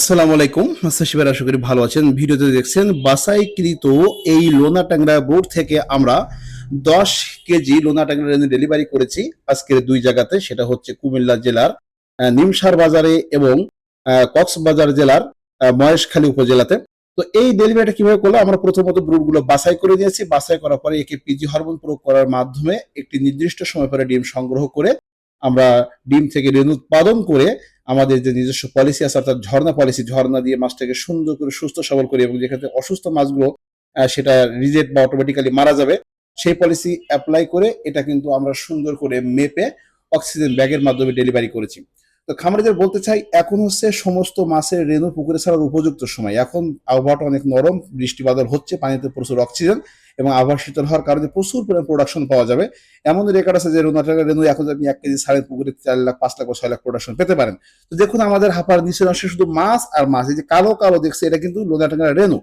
আসসালামু আলাইকুম। শিবের আশা করি ভালো আছেন, ভিডিওতে দেখছেন বাসাইকৃত এই লোনা ট্যাংরা বোর্ড থেকে আমরা দশ কেজি লোনা ট্যাংরা ডেলিভারি করেছি আজকের দুই জায়গাতে, সেটা হচ্ছে কুমিল্লা জেলার নিমসার বাজারে এবং কক্সবাজার জেলার মহেশখালী উপজেলাতে। তো এই ডেলিভারিটা কীভাবে করল আমরা প্রথমত ব্রুডগুলো বাছাই করে নিয়েছি। বাছাই করার পরে একে পিজি হরমোন প্রয়োগ করার মাধ্যমে একটি নির্দিষ্ট সময় পরে ডিম সংগ্রহ করে আমরা ডিম থেকে রেণু উৎপাদন করে আমাদের যে নিজস্ব পলিসি আছে, অর্থাৎ ঝর্ণা পলিসি ঝর্ণা দিয়ে মাছটাকে সুন্দর করে সুস্থ সবল করি এবং যেখানে অসুস্থ মাছগুলো সেটা রিজেক্ট বা অটোমেটিক্যালি মারা যাবে, সেই পলিসি অ্যাপ্লাই করে এটা কিন্তু আমরা সুন্দর করে মেপে অক্সিজেন ব্যাগের মাধ্যমে ডেলিভারি করেছি। তো খামারিদের বলতে চাই, এখন হচ্ছে সমস্ত মাছের রেণু পুকুরে ছাড়ার উপযুক্ত সময়। এখন আবহাওয়াটা অনেক নরম, বৃষ্টি বাদল হচ্ছে, পানিতে প্রচুর অক্সিজেন এবং আবহাওয়া শীতল হওয়ার কারণে প্রচুর পরিমাণ প্রোডাকশন পাওয়া যাবে। এমন রেকর্ড আছে যে রোনা টাকা রেণু এখন আপনি এক কেজি সাড়ে পুকুরে চার লাখ, পাঁচ লাখ বা ছয় লাখ প্রোডাকশন পেতে পারেন। তো দেখুন আমাদের হাঁপার নিচের অংশে শুধু মাছ আর মাছ, এই যে কালো কালো দেখছে, এটা কিন্তু লোনা টাকা রেণু।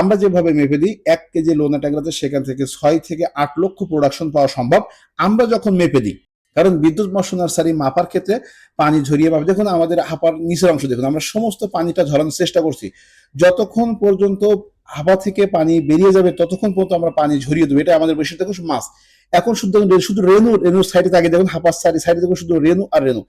আমরা যেভাবে মেপে দিই, এক কেজি লোনা টাকাতে সেখান থেকে ছয় থেকে আট লক্ষ প্রোডাকশন পাওয়া সম্ভব। আমরা যখন মেপে দিই কারণ বিদ্যুৎ মৎস্য নার্সারি মাপার ক্ষেত্রে পানি ঝরিয়ে পাবে দেখুন, আমাদের হাঁপার নিচের অংশ দেখুন, আমরা সমস্ত পানিটা ঝরানোর চেষ্টা করছি। যতক্ষণ পর্যন্ত হাফা থেকে পানি বেরিয়ে যাবে, ততক্ষণ পর্যন্ত আমরা পানি ঝরিয়ে দেবো। এটা আমাদের দেখুন মাছ। এখন শুধু শুধু রেনু রেনু সাইডে থাকে দেখুন, হাপার সারি সাইডে দেখুন শুধু রেনু আর রেণু।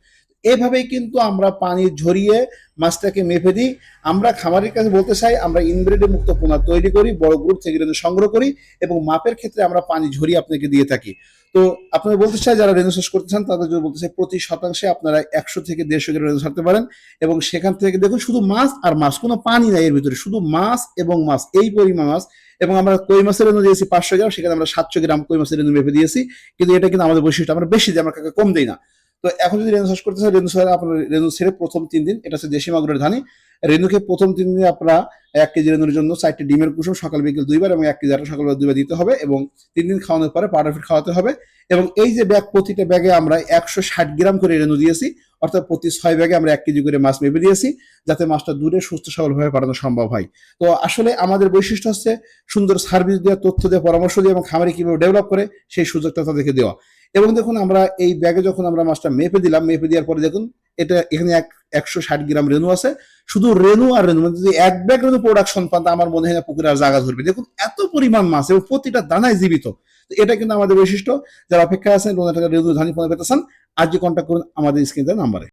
এভাবেই কিন্তু আমরা পানি ঝরিয়ে মাছটাকে মেপে দিই। আমরা খামারের কাছে বলতে চাই, আমরা ইনব্রিডে মুক্ত পোনা তৈরি করি, বড় গ্রুপ থেকে রেণু সংগ্রহ করি এবং মাপের ক্ষেত্রে আমরা পানি ঝরিয়ে আপনাকে দিয়ে থাকি। তো আপনারা বলতে চাই, যারা রেণু চাষ করতে চান, তাদের জন্য বলতে চাই, প্রতি শতাংশে আপনারা একশো থেকে দেড়শো কেজি রেণু ছাড়তে পারেন এবং সেখান থেকে দেখুন, শুধু মাছ আর মাছ, কোনো পানি নাই এর ভিতরে, শুধু মাছ এবং মাছ, এই পরিমাণ মাছ এবং আমরা কই মাছের রেণু দিয়েছি পাঁচশো গ্রাম, সেখানে আমরা সাতশো গ্রাম কই মাছের রেণু মেপে দিয়েছি। কিন্তু এটা কিন্তু আমাদের বৈশিষ্ট্য, আমরা বেশি দিই আমরা কাউকে কম দিই না। তো এখন যদি রেণু চাষ করতে চান রেণু ছাড়া আপনার রেণু ছেড়ে প্রথম তিন দিন, এটা হচ্ছে দেশি মাগুরের ধানি। রেণুকে প্রথম তিন দিনে আপনারা এক কেজি রেণুর জন্য চারটি ডিমের কুসুম সকাল বিকেল দুইবার এবং এক কেজি আটা সকাল দুইবার দিতে হবে এবং তিন দিন খাওয়ানোর পরে পাউডার ফিট খাওয়াতে হবে এবং এই যে ব্যাগ প্রতিটা ব্যাগে আমরা একশো ষাট গ্রাম করে রেণু দিয়েছি, অর্থাৎ প্রতি ছয় ব্যাগে আমরা এক কেজি করে মাছ মেপে দিয়েছি, যাতে মাছটা দূরে, সুস্থ, সবলভাবে পাঠানো সম্ভব হয়। তো আসলে আমাদের বৈশিষ্ট্য হচ্ছে সুন্দর সার্ভিস দেওয়া, তথ্য দেওয়া, পরামর্শ দিয়ে এবং খামারে কীভাবে ডেভেলপ করে, সেই সুযোগটা তাদেরকে দেওয়া। এবং দেখুন আমরা এই ব্যাগে যখন আমরা মাছটা মেপে দিলাম, মেপে দেওয়ার পরে দেখুন এটা এখানে এক একশো ষাট গ্রাম রেনু আছে। শুধু রেনু আর রেনু মানে যদি এক ব্যাগ রেনু প্রোডাকশন পান আমার মনে হয় না পুকুরে আর জায়গা ধরবে। দেখুন এত পরিমাণ মাছ এবং প্রতিটা দানায় জীবিত। এটা কিন্তু আমাদের বৈশিষ্ট্য। যারা অপেক্ষায় আছেন রেণু ধানি পণ্য পেতে চান আজকে কন্ট্যাক্ট করুন আমাদের স্ক্রিনের নাম্বারে।